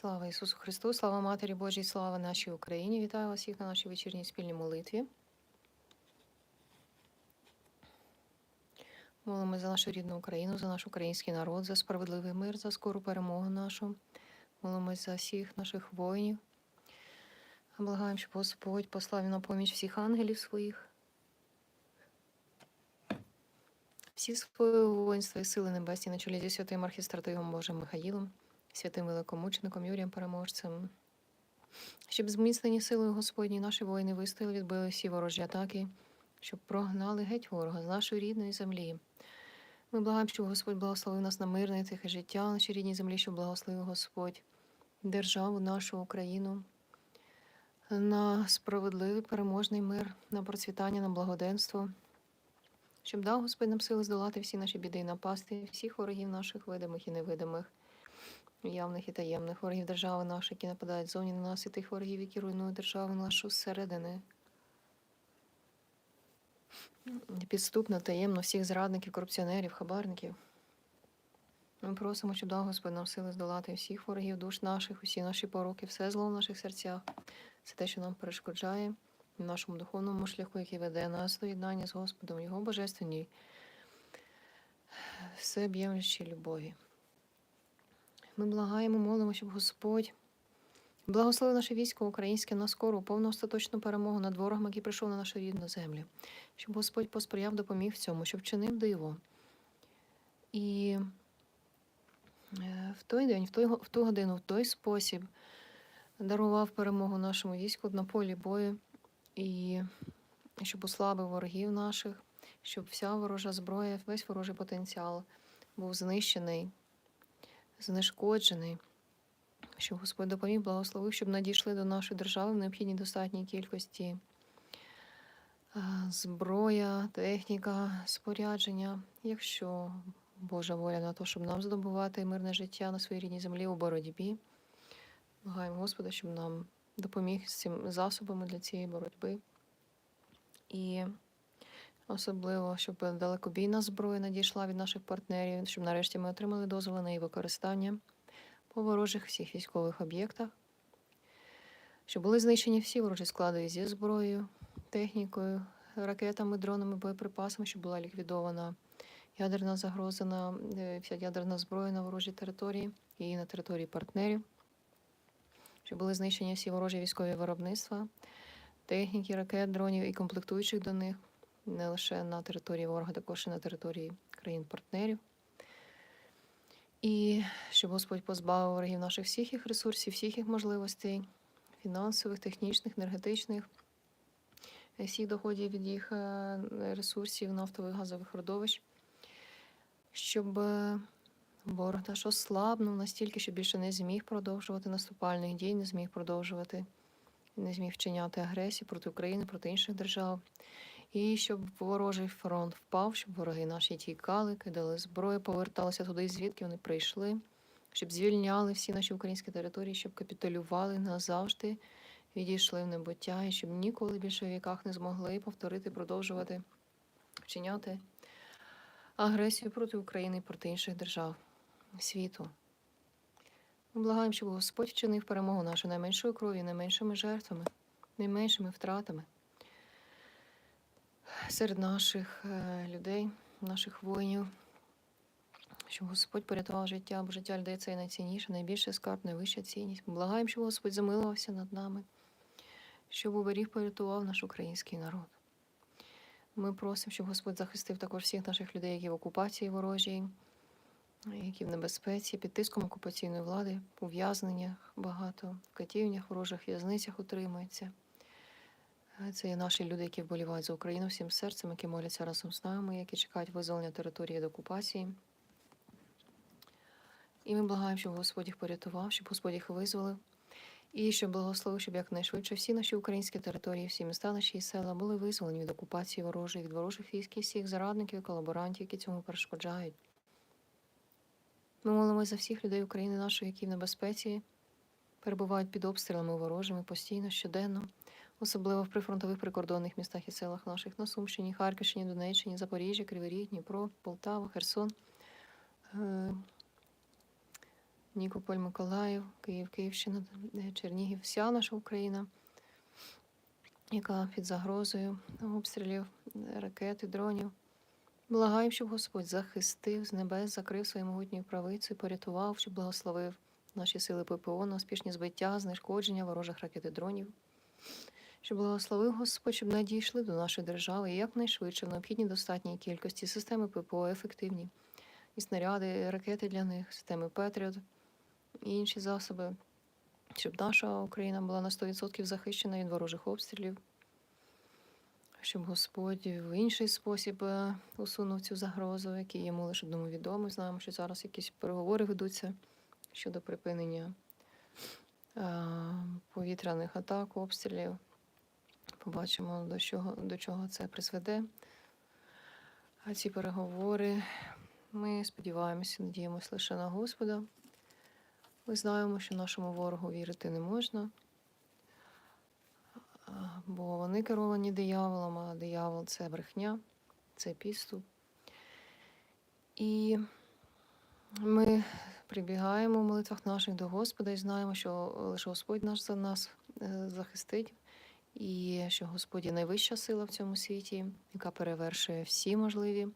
Слава Ісусу Христу, слава Матері Божій, слава нашій Україні. Вітаю вас всіх на нашій вечірній спільній молитві. Молимо за нашу рідну Україну, за наш український народ, за справедливий мир, за скору перемогу нашу. Молимось за всіх наших воїнів. Благаємо, щоб Господь послав на поміч всіх ангелів своїх. Всі свої воїнства і сили небесні на чолі зі святим архістратигом Божим Михаїлом, святим великомучеником Юрієм Переможцем, щоб зміцнені силою Господні наші воїни вистояли, відбили всі ворожі атаки, щоб прогнали геть ворога з нашої рідної землі. Ми благаємо, щоб Господь благословив нас на мирне, тихе життя на нашій рідній землі, щоб благословив Господь державу нашу Україну, на справедливий переможний мир, на процвітання, на благоденство, щоб дав Господь нам сили здолати всі наші біди і напасти, всіх ворогів наших видимих і невидимих, явних і таємних, ворогів держави нашої, які нападають зовні на нас, і тих ворогів, які руйнують державу нашу зсередини. Підступно, таємно всіх зрадників, корупціонерів, хабарників. Ми просимо, щоб дав Господь нам сили здолати всіх ворогів душ наших, усі наші пороки, все зло в наших серцях. Це те, що нам перешкоджає в нашому духовному шляху, який веде нас до єднання з Господом, Його божественній, всеоб'ємлющій любові. Ми благаємо, молимо, щоб Господь благословив наше військо українське на скору, повну остаточну перемогу над ворогом, який прийшов на нашу рідну землю, щоб Господь посприяв, допоміг в цьому, щоб вчинив диво. І е, в той день, в, той, в ту годину, в той спосіб дарував перемогу нашому війську на полі бою, і щоб ослабив ворогів наших, щоб вся ворожа зброя, весь ворожий потенціал був знищений, знешкоджений, щоб Господь допоміг, благословив, щоб надійшли до нашої держави в необхідній достатній кількості зброя, техніка, спорядження, якщо Божа воля на те, щоб нам здобувати мирне життя на своїй рідній землі у боротьбі. Благаємо Господа, щоб нам допоміг з цими засобами для цієї боротьби. І особливо, щоб далекобійна зброя надійшла від наших партнерів, щоб нарешті ми отримали дозвіл на її використання по ворожих всіх військових об'єктах, щоб були знищені всі ворожі склади зі зброєю, технікою, ракетами, дронами, боєприпасами, щоб була ліквідована ядерна загроза на е, вся ядерна зброя на ворожій території і на території партнерів, щоб були знищені всі ворожі військові виробництва, техніки, ракет, дронів і комплектуючих до них, не лише на території ворога, також і на території країн-партнерів. І щоб Господь позбавив ворогів наших всіх їх ресурсів, всіх їх можливостей, фінансових, технічних, енергетичних, всіх доходів від їх е, ресурсів, нафтових газових родовищ, щоб е, ворог наш ослабнув настільки, що більше не зміг продовжувати наступальних дій, не зміг продовжувати, не зміг вчиняти агресію проти України, проти інших держав. І щоб ворожий фронт впав, щоб вороги наші тікали, кидали зброю, поверталися туди, звідки вони прийшли, щоб звільняли всі наші українські території, щоб капітулювали назавжди, відійшли в небуття, і щоб ніколи більше в віках не змогли повторити, продовжувати вчиняти агресію проти України і проти інших держав світу. Ми благаємо, щоб Господь вчинив перемогу нашу найменшою кров'ю, найменшими жертвами, найменшими втратами серед наших е, людей, наших воїнів, щоб Господь порятував життя, бо життя людей це найцінніше, найбільше скарб, найвища цінність. Благаємо, щоб Господь замилувався над нами, щоб уберіг, порятував наш український народ. Ми просимо, щоб Господь захистив також всіх наших людей, які в окупації ворожій, які в небезпеці, під тиском окупаційної влади, ув'язненнях багато, в катівнях, ворожих в'язницях утримуються. Е, Це є наші люди, які вболівають за Україну всім серцем, які моляться разом з нами, які чекають визволення території від окупації. І ми благаємо, щоб Господь їх порятував, щоб Господь їх визволив, і щоб благословив, щоб якнайшвидше всі наші українські території, всі міста наші села були визволені від окупації ворожої, від ворожих військ і всіх зарадників і колаборантів, які цьому перешкоджають. Ми молимося за всіх людей України нашої, які в небезпеці перебувають під обстрілами ворожими постійно, щоденно особливо в прифронтових прикордонних містах і селах наших на Сумщині, Харківщині, Донеччині, Запоріжжі, Кривий Дніпро, Полтава, Херсон, е, Нікополь, Миколаїв, Київ, Київщина, е, Чернігів, вся наша Україна, яка під загрозою обстрілів, ракет і дронів. Благаємо, щоб Господь захистив з небес, закрив своєю могутньою правицею, порятував, щоб благословив наші сили ППО на успішні збиття, знешкодження ворожих ракет і дронів. Щоб благословив Господь, щоб надійшли до нашої держави якнайшвидше в необхідній достатній кількості системи ППО ефективні, і снаряди, і ракети для них, системи Петріот і інші засоби, щоб наша Україна була на 100% захищена від ворожих обстрілів, щоб Господь в інший спосіб е, усунув цю загрозу, який йому лише одному відомий. Знаємо, що зараз якісь переговори ведуться щодо припинення е, повітряних атак, обстрілів. Побачимо, до чого, до чого це призведе. А ці переговори ми сподіваємося, надіємося лише на Господа. Ми знаємо, що нашому ворогу вірити не можна, бо вони керовані дияволом, а диявол це брехня, це підступ. І ми прибігаємо в молитвах наших до Господа і знаємо, що лише Господь наш за нас е, захистить, і що Господь є найвища сила в цьому світі, яка перевершує всі можливі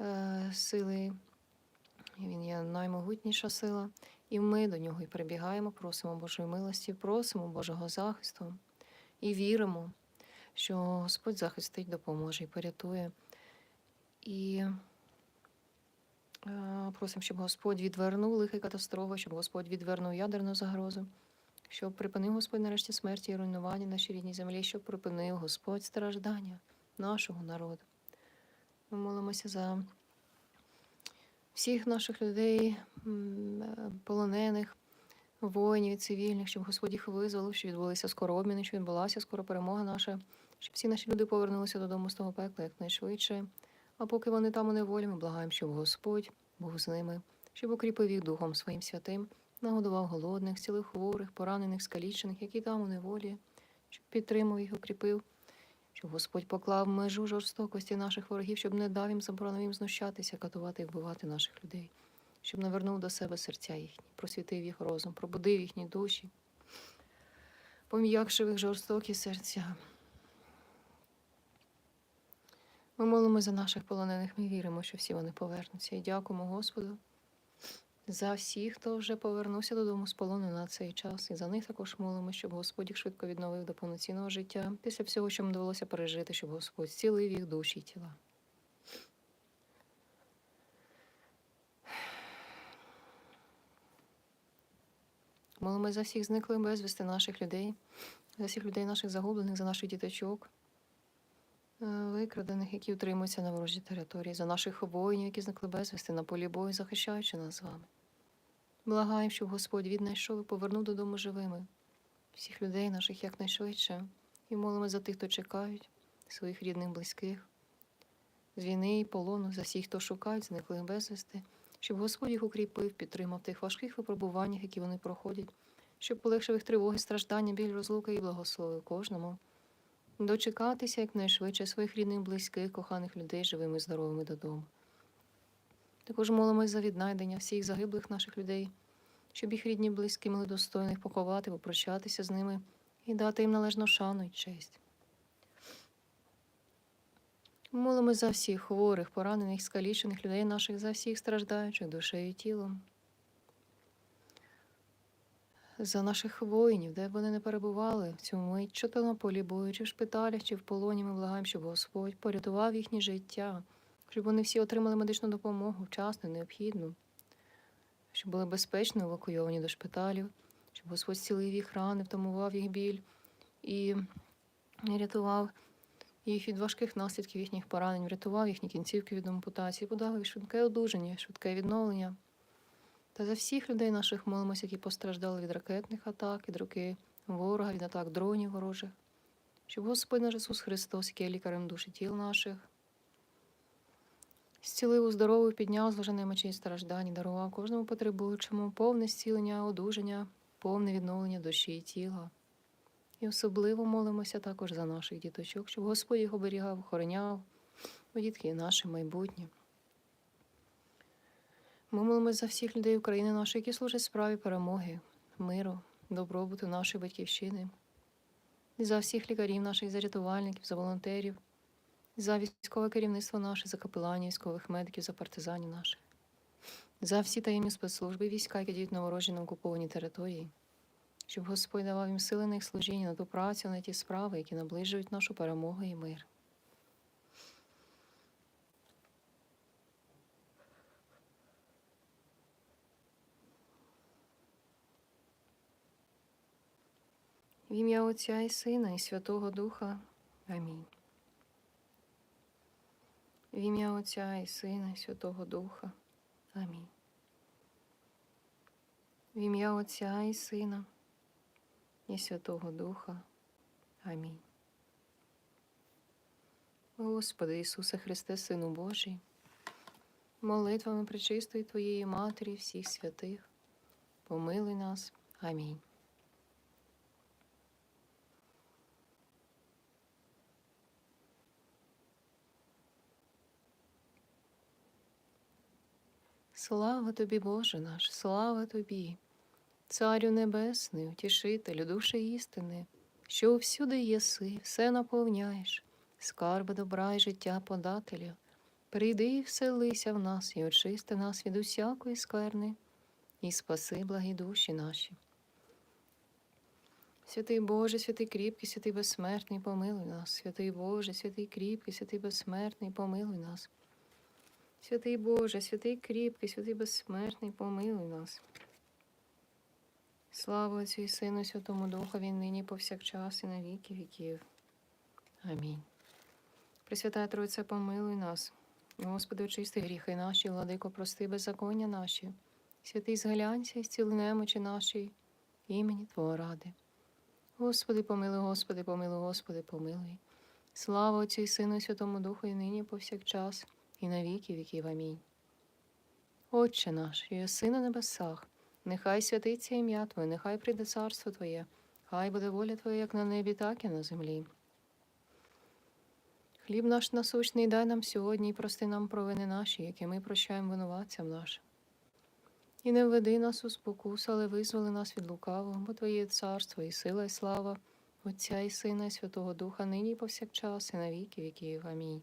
е, сили. Він є наймогутніша сила. І ми до нього і прибігаємо, просимо Божої милості, просимо Божого захисту і віримо, що Господь захистить, допоможе і порятує. І е, просимо, щоб Господь відвернув лихі катастрофи, щоб Господь відвернув ядерну загрозу, щоб припинив Господь нарешті смерті і руйнування нашій рідній землі, щоб припинив Господь страждання нашого народу. Ми молимося за всіх наших людей, полонених, воїнів, цивільних, щоб Господь їх визволив, щоб відбулися скоро обміни, щоб відбулася скоро перемога наша, щоб всі наші люди повернулися додому з того пекла якнайшвидше. А поки вони там у неволі, ми благаємо, щоб Господь був з ними, щоб укріпив їх Духом своїм святим, нагодував голодних, зцілив хворих, поранених, скалічених, які там у неволі, щоб підтримав їх, укріпив, щоб Господь поклав межу жорстокості наших ворогів, щоб не дав їм заборонив їм знущатися, катувати і вбивати наших людей, щоб навернув до себе серця їхні, просвітив їх розум, пробудив їхні душі, пом'якшив їх жорстокі серця. Ми молимо за наших полонених, ми віримо, що всі вони повернуться. І дякуємо Господу за всіх, хто вже повернувся додому з полону на цей час. І за них також молимо, щоб Господь їх швидко відновив до повноцінного життя після всього, що їм довелося пережити, щоб Господь зцілив їх душі і тіла. Молимо за всіх зниклих безвісти наших людей, за всіх людей наших загублених, за наших діточок, викрадених, які утримуються на ворожій території, за наших воїнів, які зникли безвісти на полі бою, захищаючи нас з вами. Благаємо, щоб Господь віднайшов і повернув додому живими. Всіх людей наших якнайшвидше, і молимо за тих, хто чекають, своїх рідних, близьких, з війни і полону, за всіх, хто шукають зниклих безвісти, щоб Господь їх укріпив, підтримав тих важких випробуваннях, які вони проходять, щоб полегшив їх тривоги, страждання, біль, розлуки і благословив кожному. Дочекатися якнайшвидше своїх рідних, близьких, коханих людей живими і здоровими додому. Також молимось за віднайдення всіх загиблих наших людей, щоб їх рідні, близькі могли достойно їх поховати, попрощатися з ними і дати їм належну шану і честь. Молимось за всіх хворих, поранених, скалічених людей наших, за всіх страждаючих душею і тілом. За наших воїнів, де б вони не перебували в цьому мить, чи то на полі бою, чи в шпиталях, чи в полоні, ми благаємо, щоб Господь порятував їхнє життя, щоб вони всі отримали медичну допомогу вчасно, необхідну, щоб були безпечно евакуйовані до шпиталів, щоб Господь зцілив їх рани, втамував їх біль і рятував їх від важких наслідків їхніх поранень, врятував їхні кінцівки від ампутації, подав їх швидке одужання, швидке відновлення. Та за всіх людей наших молимося, які постраждали від ракетних атак, від руки ворога, від атак дронів ворожих, щоб Господь наш Ісус Христос, який є лікарем душі тіл наших, зцілив, уздоровив, підняв зложене мечі страждань, дарував кожному потребуючому повне зцілення, одужання, повне відновлення душі і тіла. І особливо молимося також за наших діточок, щоб Господь їх оберігав, охороняв, бо дітки наше майбутнє. Ми молимось за всіх людей України нашої, які служать справі перемоги, миру, добробуту нашої батьківщини, і за всіх лікарів наших, за рятувальників, за волонтерів, за військове керівництво наше, за капеланів, військових медиків, за партизанів наших, за всі таємні спецслужби війська, які діють на ворожій на окупованій території, щоб Господь давав їм сили на їх служіння, на ту працю, на ті справи, які наближують нашу перемогу і мир. В ім'я Отця і Сина, і Святого Духа. Амінь. В ім'я Отця і Сина, і Святого Духа. Амінь. В ім'я Отця і Сина, і Святого Духа. Амінь. Господи Ісусе Христе, Сину Божий, молитвами пречистої Твоєї Матері, всіх святих, помилуй нас. Амінь. Слава тобі, Боже наш, слава тобі, Царю Небесний, утішителю душі істини, що всюди єси, все наповняєш, скарби добра і життя подателю. Прийди і вселися в нас і очисти нас від усякої скверни, і спаси благі душі наші. Святий Боже, святий кріпкий, святий безсмертний, помилуй нас. Святий Боже, святий кріпкий, святий безсмертний, помилуй нас. Святий Боже, святий кріпкий, святий безсмертний, помилуй нас. Слава Отцю і Сину, Святому Духові, нині повсякчас і на віки віків. Амінь. Пресвятая Тройця, помилуй нас. Господи, очисти гріхи наші, владико, прости беззаконня наші. Святий зглянься і зціли немочі наші, імені Твого ради. Господи, помилуй, Господи, помилуй, Господи, помилуй. Слава Отцю і Сину, Святому Духу, і нині повсякчас і на віки віків. Амінь. Отче наш, що єси на небесах, нехай святиться ім'я Твоє, нехай прийде царство Твоє, хай буде воля Твоя, як на небі, так і на землі. Хліб наш насущний дай нам сьогодні і прости нам провини наші, які ми прощаємо винуватцям нашим. І не введи нас у спокусу, але визволи нас від лукавого, бо Твоє царство, і сила, і слава, Отця і Сина, і Святого Духа, нині і повсякчас, і на віки віків. Амінь.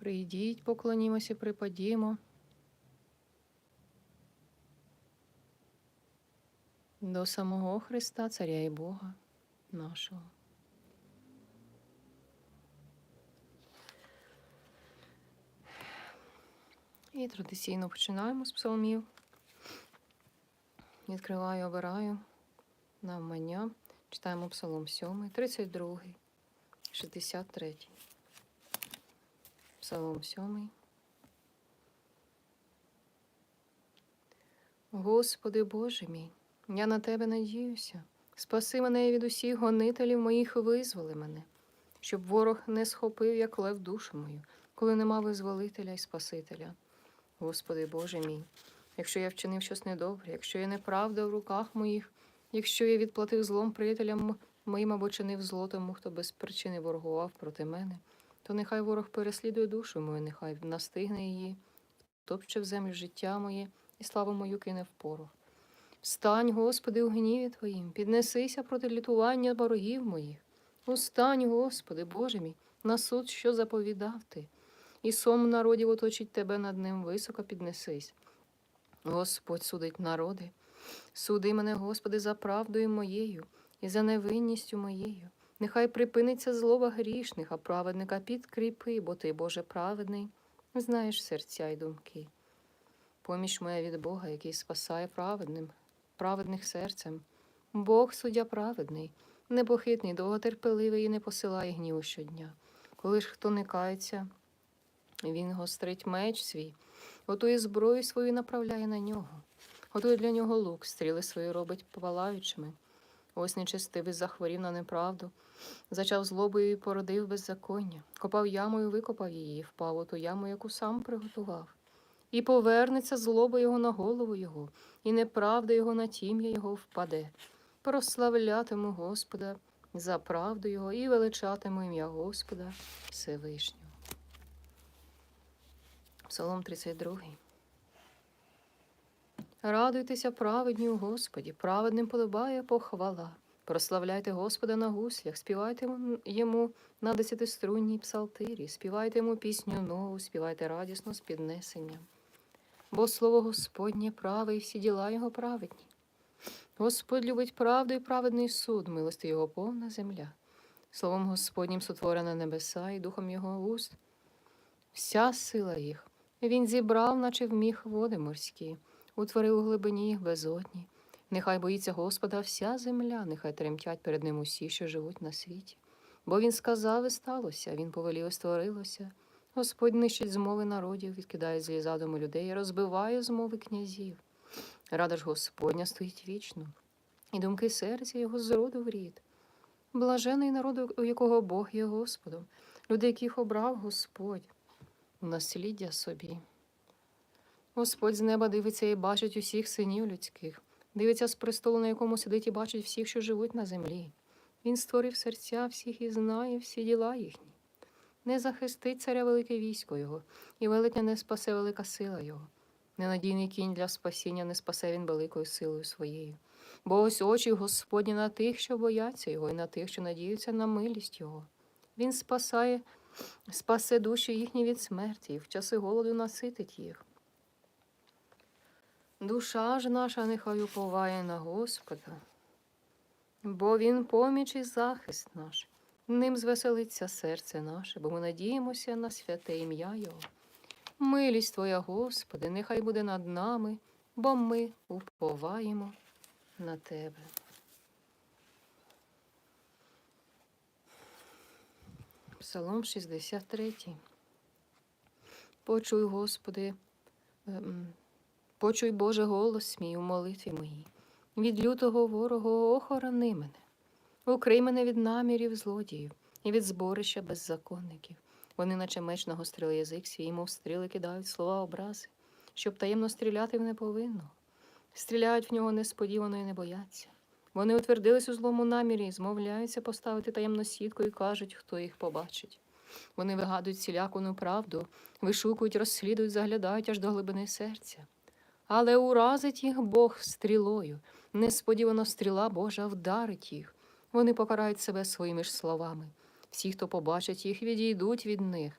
Прийдіть, поклонімося, припадімо. До самого Христа, Царя і Бога нашого. І традиційно починаємо з псалмів. Відкриваю, обираю навмання. Читаємо псалом 7, 32, 63. Псалом 7. Господи Боже мій, я на Тебе надіюся. Спаси мене від усіх гонителів моїх, визволи мене, щоб ворог не схопив, як лев душу мою, коли нема визволителя і Спасителя. Господи Боже мій, якщо я вчинив щось недобре, якщо я неправда в руках моїх, якщо я відплатив злом приятелям моїм або чинив зло тому, хто без причини ворогував проти мене то нехай ворог переслідує душу мою, нехай настигне її, топче в землю життя моє і славу мою кине в порох. Встань, Господи, у гніві Твоїм, піднесися проти літування ворогів моїх. Устань, Господи, Боже мій, на суд, що заповідав ти, і сом народів оточить тебе над ним високо піднесись. Господь судить народи, суди мене, Господи, за правдою моєю і за невинністю моєю. Нехай припиниться злоба грішних, а праведника підкріпи, бо ти, Боже, праведний, знаєш серця й думки. Поміч моя від Бога, який спасає праведним, праведних серцем. Бог суддя праведний, непохитний, довготерпеливий і не посилає гніву щодня. Коли ж хто не кається, Він гострить меч свій, готує зброю свою направляє на нього. Готує для нього лук, стріли свої робить палаючими. Ось нечестивий захворів на неправду, зачав злобою і породив беззаконня, копав яму і викопав її, впав у ту яму, яку сам приготував. І повернеться злоба його на голову його, і неправда його на тім'я його впаде. Прославлятиму Господа за правду його і величатиму ім'я Господа Всевишнього. Псалом 32. Радуйтеся праведні у Господі, праведним подобає похвала. Прославляйте Господа на гуслях, співайте йому на десятиструнній псалтирі, співайте йому пісню нову, співайте радісно з піднесенням. Бо слово Господнє праве і всі діла його праведні. Господь любить правду і праведний суд, милости його повна земля. Словом Господнім сотворена небеса і духом його уст. Вся сила їх. Він зібрав, наче вміг води морські, утворив у глибині їх безодні. Нехай боїться Господа вся земля, нехай тремтять перед ним усі, що живуть на світі. Бо він сказав і сталося, він повелів і створилося. Господь нищить змови народів, відкидає злі задуми людей, розбиває змови князів. Рада ж Господня стоїть вічно, і думки серця його з роду в рід. Блажений народ, у якого Бог є Господом, люди, яких обрав Господь, у насліддя собі. Господь з неба дивиться і бачить усіх синів людських, дивиться з престолу, на якому сидить і бачить всіх, що живуть на землі. Він створив серця всіх і знає всі діла їхні. Не захистить царя велике військо його, і велетня не спасе велика сила його. Ненадійний кінь для спасіння не спасе він великою силою своєю. Бо ось очі Господні на тих, що бояться його, і на тих, що надіються на милість його. Він спасає, спасе душі їхні від смерті, і в часи голоду наситить їх. Душа ж наша нехай уповає на Господа, бо Він поміч і захист наш. Ним звеселиться серце наше, бо ми надіємося на святе ім'я Його. Милість Твоя, Господи, нехай буде над нами, бо ми уповаємо на Тебе. Псалом 63. Почуй, Господи, ем, почуй, Боже, голос мій у молитві моїй. Від лютого ворога охорони мене. Укрий мене від намірів злодіїв і від зборища беззаконників. Вони, наче меч нагострили язик свій, мов стріли кидають слова образи, щоб таємно стріляти в неповинного. Стріляють в нього несподівано і не бояться. Вони утвердились у злому намірі, і змовляються поставити таємну сітку і кажуть, хто їх побачить. Вони вигадують всіляку неправду, вишукують, розслідують, заглядають аж до глибини серця. Але уразить їх Бог стрілою. Несподівано стріла Божа вдарить їх. Вони покарають себе своїми ж словами. Всі, хто побачить їх, відійдуть від них.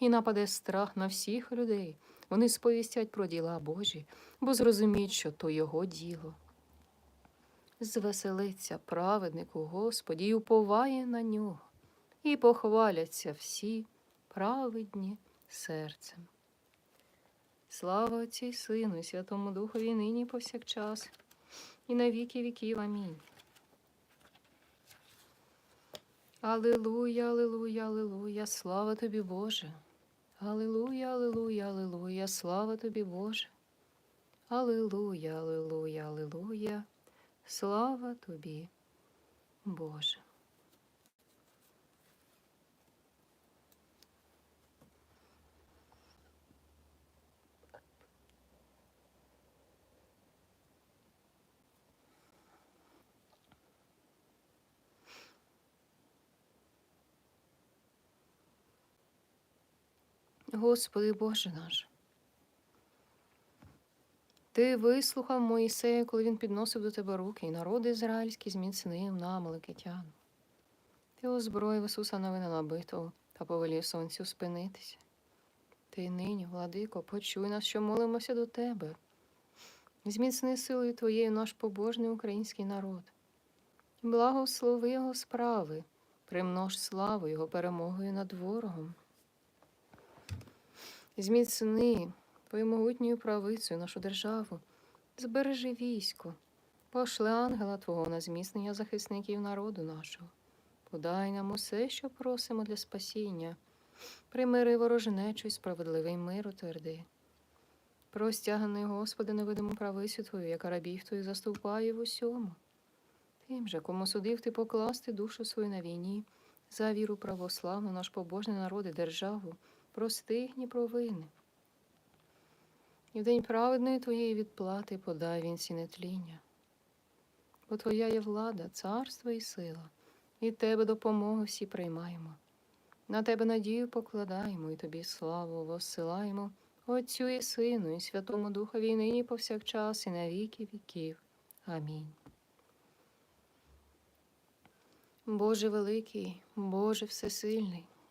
І нападе страх на всіх людей. Вони сповістять про діла Божі, бо зрозуміють, що то його діло. Звеселиться праведник у Господі і уповає на нього, і похваляться всі праведні серцем. Слава Отцю й Сину, і Святому Духові нині повсякчас, і на віки віків. Амінь. Алилуя, алилуя, алилуя, слава тобі, Боже. Алилуя, алилуя, алилуя, слава тобі, Боже. Алилуя, алилуя, алилуя, слава тобі, Боже. Господи Боже наш. Ти вислухав Моїсея, коли він підносив до тебе руки, і народ ізраїльський зміцнив на Амалекитян. Ти озброїв Ісуса новина набитого та повелів сонцю спинитися. Ти нині, владико, почуй нас, що молимося до тебе. Зміцни силою Твоєю наш побожний український народ. Благослови його справи, примнож славу Його перемогою над ворогом. Зміцни Твою могутньою правицею нашу державу, збережи військо, пошли ангела Твого на зміцнення захисників народу нашого. Подай нам усе, що просимо для спасіння, Примири ворожнечу й справедливий мир утверди. Простяганий, Господи, невидиму правицю Твою, яка рабів Твоїх заступає в усьому. Тим же, кому судив ти покласти душу свою на війні, за віру православну, наш побожний народ і державу, прости їхні провини. І в день праведної Твоєї відплати подай він сінетління. Бо Твоя є влада, царство і сила, від Тебе допомогу всі приймаємо. На Тебе надію покладаємо і Тобі славу воссилаємо, Отцю і Сину, і Святому Духові, і нині повсякчас, і на віки віків. Амінь. Боже великий, Боже всесильний,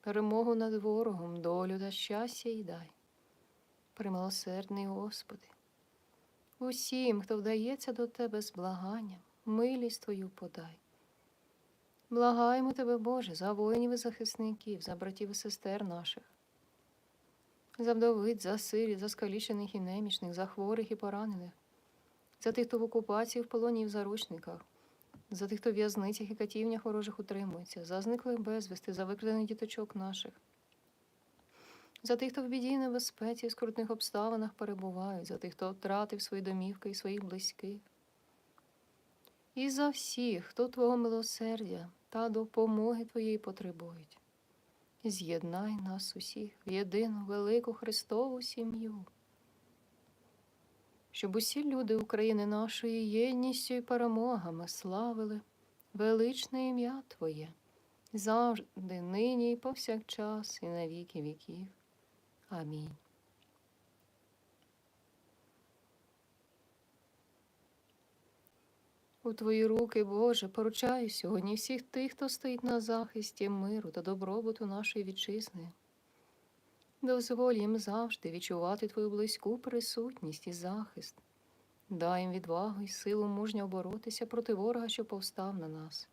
перемогу над ворогом, долю та щастя й дай. Примилосердний Господи, усім, хто вдається до Тебе з благанням, милість Твою подай. Благаємо Тебе, Боже, за воїнів і захисників, за братів і сестер наших, за вдовиць, за сирі, за скалічених і немічних, за хворих і поранених, за тих, хто в окупації в полоні і в заручниках, за тих, хто в в'язницях і катівнях ворожих утримується, за зниклих безвісти, за викрадених діточок наших, за тих, хто в біді і небезпеці і скрутних обставинах перебувають, за тих, хто втратив свої домівки і своїх близьких. І за всіх, хто Твого милосердя та допомоги Твоєї потребують. З'єднай нас усіх в єдину велику Христову сім'ю, щоб усі люди України нашої єдністю і перемогами славили величне ім'я Твоє, завжди, нині і повсякчас, і на віки віків. Амінь. У Твої руки, Боже, поручаю сьогодні всіх тих, хто стоїть на захисті миру та добробуту нашої вітчизни. Дозволь їм завжди відчувати Твою близьку присутність і захист. Дай їм відвагу і силу мужньо боротися проти ворога, що повстав на нас.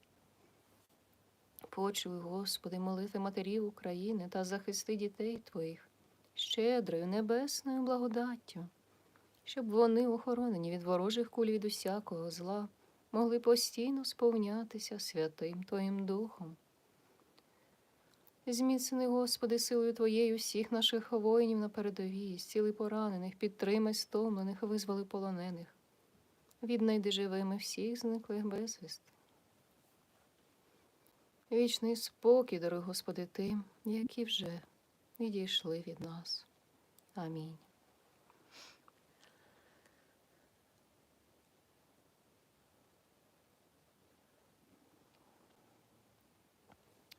Почуй, Господи, молити матерів України та захисти дітей Твоїх щедрою небесною благодаттю, щоб вони, охоронені від ворожих куль від усякого зла, могли постійно сповнятися Святим Твоїм Духом. Зміцни, Господи, силою Твоєю всіх наших воїнів на передовій, зціли поранених, підтримай стомлених, визволи полонених, віднайди живими всіх зниклих безвіст. Вічний спокій, дорогий Господи, тим, які вже відійшли від нас. Амінь.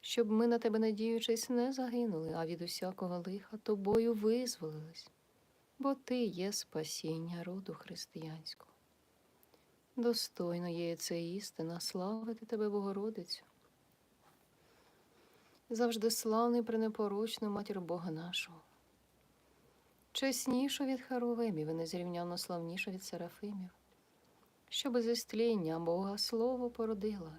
щоб ми на тебе, надіючись, не загинули, а від усякого лиха тобою визволились, бо ти є спасіння роду християнського. Достойно є це істина, славити тебе, Богородицю. Завжди славний пренепорочну матір Бога нашого. Чеснішу від Харовимів і незрівняно славнішу від Серафимів, що без істління Бога Слово породила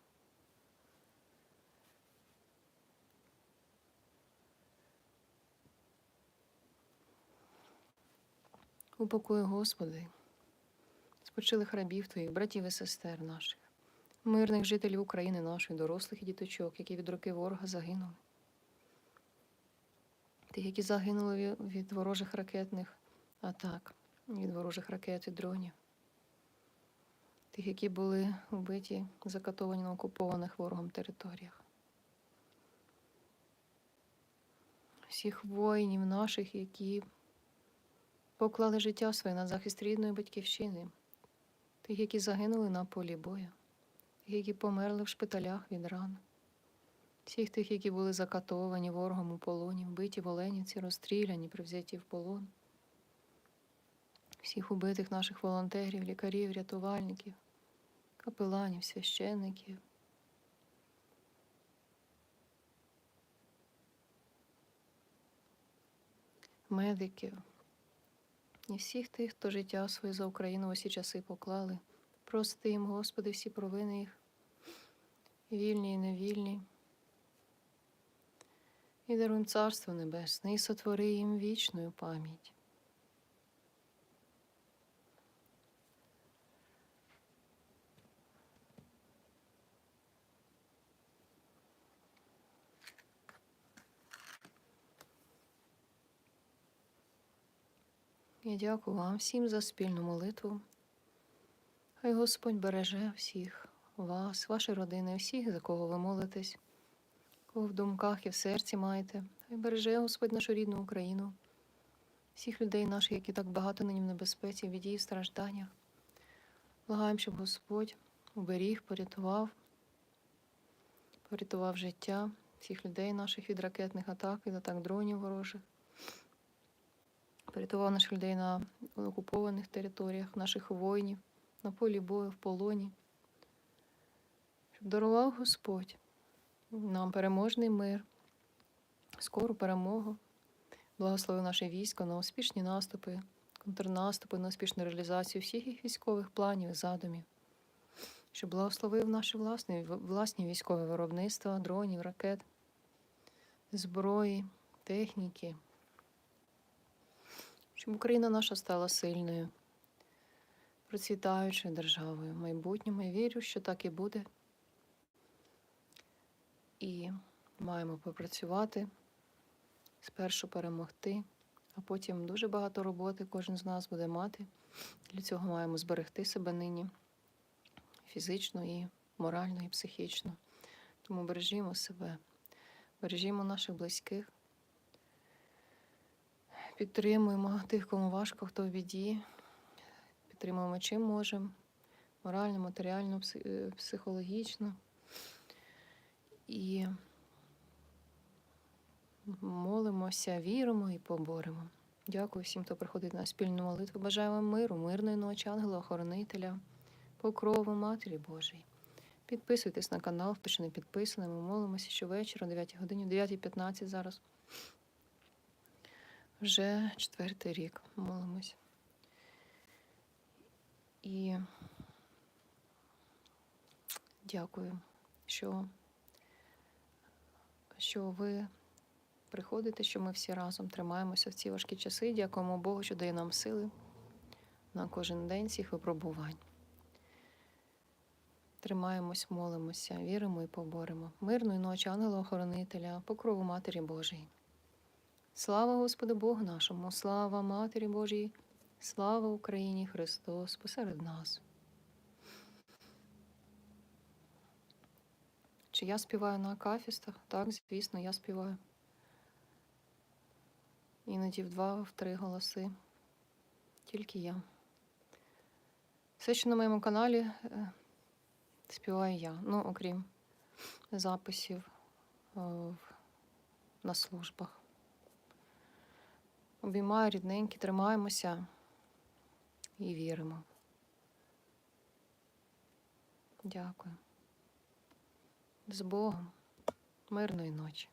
Упокой, Господи, спочилих рабів Твоїх, братів і сестер наших, мирних жителів України нашої, дорослих і діточок, які від руки ворога загинули. Тих, які загинули від ворожих ракетних атак, від ворожих ракет і дронів. Тих, які були вбиті, закатовані на окупованих ворогом територіях. Всіх воїнів наших, які поклали життя своє на захист рідної батьківщини, тих, які загинули на полі бою, тих, які померли в шпиталях від ран, всіх тих, які були закатовані ворогом у полоні, вбиті в Оленівці, розстріляні, привзяті в полон, всіх убитих наших волонтерів, лікарів, рятувальників, капеланів, священників. Медиків, і всіх тих, хто життя своє за Україну усі часи поклали. Прости їм, Господи, всі провини їх, вільні і невільні. І даруй Царство Небесне, і сотвори їм вічну пам'ять. Я дякую вам всім за спільну молитву. Хай Господь береже всіх вас, ваші родини, всіх, за кого ви молитесь, кого в думках і в серці маєте. Хай береже Господь нашу рідну Україну, всіх людей наших, які так багато нині в небезпеці, в біді в стражданнях. Благаємо, щоб Господь уберіг, порятував, порятував життя всіх людей наших від ракетних атак, від атак дронів ворожих. Порятував наших людей на окупованих територіях, наших воїнів, на полі бою, в полоні. Щоб дарував Господь нам переможний мир, скору перемогу, благословив наше військо на успішні наступи, контрнаступи, на успішну реалізацію всіх їх військових планів і задумів, щоб благословив наше власне, власні військові виробництва, дронів, ракет, зброї, техніки щоб Україна наша стала сильною, процвітаючою державою в майбутньому. Я вірю, що так і буде. І маємо попрацювати, спершу перемогти, а потім дуже багато роботи кожен з нас буде мати. Для цього маємо зберегти себе нині фізично, і морально, і психічно. Тому бережімо себе, бережімо наших близьких. Підтримуємо тих, кому важко, хто в біді. Підтримуємо чим можемо. Морально, матеріально, е, психологічно. І молимося, віримо і поборемо. Дякую всім, хто приходить на спільну молитву. Бажаю вам миру, мирної ночі, ангела-охоронителя, покрову Матері Божої. Підписуйтесь на канал, хто ще не підписаний. Молимося щовечора, о 9 годині, 9.15 зараз. Вже четвертий рік молимось. І дякую, що, що ви приходите, що ми всі разом тримаємося в ці важкі часи. Дякуємо Богу, що дає нам сили на кожен день цих випробувань. Тримаємось, молимося, віримо і поборемо. Мирної ночі, ангела-охоронителя, покрову Матері Божої. Слава Господу Богу нашому, слава Матері Божій, слава Україні Христос посеред нас. Чи я співаю на акафістах? Так, звісно, я співаю. Іноді в два, в три голоси. Тільки я. Все, що на моєму каналі, е, співаю я. Ну, окрім записів е, на службах. Обіймаю рідненькі, тримаємося і віримо. Дякую. З Богом. Мирної ночі.